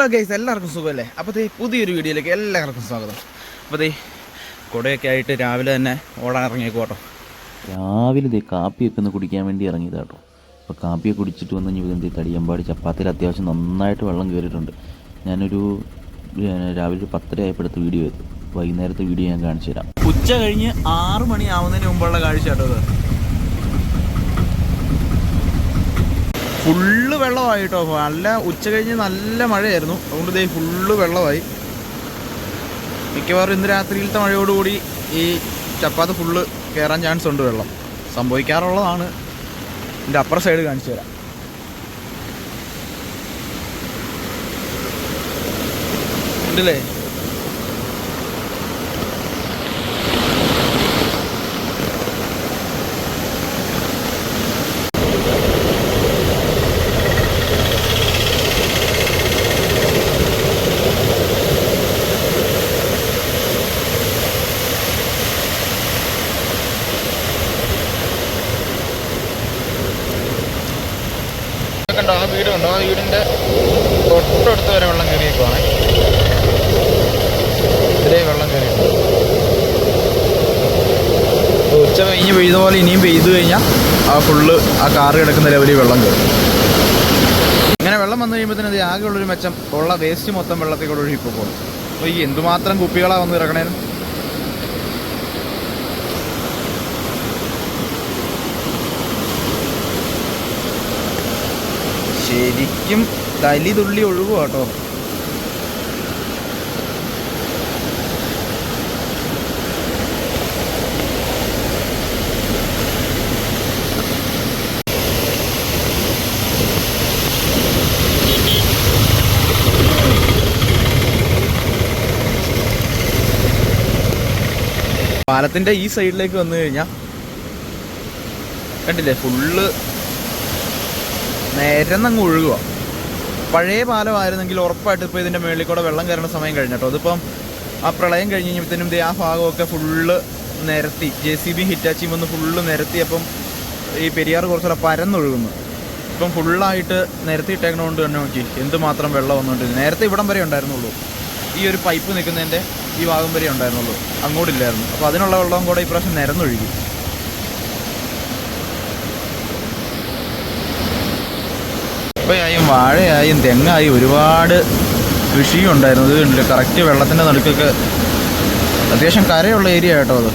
Hello guys എല്ലാവർക്കും സുഖമല്ലേ? അപ്പോൾ ദേ പുതിയൊരു വീഡിയോയിലേക്ക് എല്ലാവർക്കും സ്വാഗതം. അപ്പോൾ ദേ കുടയൊക്കെ ആയിട്ട് രാവിലെ തന്നെ ഓടാൻ ഇറങ്ങിയേക്കും കേട്ടോ രാവിലെ ദേ കാപ്പിയൊക്കെ ഒന്ന് കുടിക്കാൻ വേണ്ടി ഇറങ്ങിയതാ കേട്ടോ അപ്പോൾ കാപ്പിയൊക്കെ കുടിച്ചിട്ട് വന്ന് ഞാൻ എന്ത് തടിയമ്പാടി ചപ്പാത്തിയിൽ അത്യാവശ്യം നന്നായിട്ട് വെള്ളം കയറിയിട്ടുണ്ട്. ഞാനൊരു രാവിലെ ഒരു പത്തര ആയപ്പോൾ എടുത്ത വീഡിയോ ചെയ്തു വൈകുന്നേരത്തെ വീഡിയോ ഞാൻ കാണിച്ചു തരാം ഉച്ച കഴിഞ്ഞ് ആറ് മണി ആവുന്നതിന് മുമ്പുള്ള കാഴ്ച കേട്ടോ ഫുള്ള് വെള്ളമായി കേട്ടോ നല്ല ഉച്ച കഴിഞ്ഞ് നല്ല മഴയായിരുന്നു. അതുകൊണ്ട് ദേ ഫുള്ള് വെള്ളമായി. മിക്കവാറും ഇന്ന് രാത്രിയിലത്തെ മഴയോടുകൂടി ഈ ചപ്പാത്ത് ഫുള്ള് കയറാൻ ചാൻസ് ഉണ്ട് വെള്ളം. സംഭവിക്കാറുള്ളതാണ്. എന്റെ അപ്പുറ സൈഡ് കാണിച്ചു തരാം. ഉണ്ടല്ലേ കണ്ടോ? ആ വീടുണ്ട് ആ വീടിന്റെ തൊട്ടടുത്ത് വരെ വെള്ളം കയറിയേക്കുവാണ്. ഇത്രയും വെള്ളം കയറിയിട്ടുണ്ട് ഉച്ച കഴിഞ്ഞ് പെയ്ത പോലെ ഇനിയും പെയ്തു കഴിഞ്ഞാൽ ആ ഫുള്ള് ആ കാറ് കിടക്കുന്ന ലെവലിൽ വെള്ളം കയറും. ഇങ്ങനെ വെള്ളം വന്നു കഴിയുമ്പോഴത്തേനും ഇത് ആകെയുള്ളൊരു മെച്ചം ഉള്ള വേസ്റ്റ് മൊത്തം വെള്ളത്തിൽ കൂടെ പോകും അപ്പോൾ ഈ എന്തുമാത്രം കുപ്പികളാണ് വന്ന് ഇറക്കണേനും ശരിക്കും തലി തുള്ളി ഒഴുകും കേട്ടോ പാലത്തിന്റെ ഈ സൈഡിലേക്ക് വന്നു കഴിഞ്ഞാൽ കണ്ടില്ലേ ഫുള്ള് നേരന്നങ്ങ് ഒഴുകുക പഴയ പാലമായിരുന്നെങ്കിൽ ഉറപ്പായിട്ട് ഇപ്പോൾ ഇതിന്റെ മുകളിൽ കൂടെ വെള്ളം കയറുന്ന സമയം കഴിഞ്ഞിട്ടോ അതിപ്പം ആ പ്രളയം കഴിഞ്ഞ് കഴിഞ്ഞപ്പോഴത്തേനും ആ ഭാഗമൊക്കെ ഫുള്ള് നിരത്തി. ജെ സി ബി ഹിറ്റാച്ചി വന്ന് ഫുള്ള് നിരത്തിയപ്പം ഈ പെരിയാർ കുറച്ചുകൂടെ പരന്നൊഴുകുന്നു. ഇപ്പം ഫുള്ളായിട്ട് നിരത്തിയിട്ടേക്കണോണ്ട് തന്നെ നോക്കി. എന്തുമാത്രം വെള്ളം വന്നുകൊണ്ടിരുന്നു നേരത്തെ ഇവിടം വരെ ഉണ്ടായിരുന്നുള്ളൂ. ഈ ഒരു പൈപ്പ് നിൽക്കുന്നതിന്റെ ഈ ഭാഗം വരെ ഉണ്ടായിരുന്നുള്ളൂ. അങ്ങോട്ടില്ലായിരുന്നു. അപ്പോൾ അതിനുള്ള വെള്ളം കൂടെ ഇപ്രാവശ്യം നിരന്നൊഴുകി. കപ്പയായും വാഴയായും തെങ്ങായും ഒരുപാട് കൃഷിയും ഉണ്ടായിരുന്നു ഇത് കറക്റ്റ് വെള്ളത്തിന്റെ നടുക്കൊക്കെ അത്യാവശ്യം കരയുള്ള ഏരിയ കേട്ടോ അത്.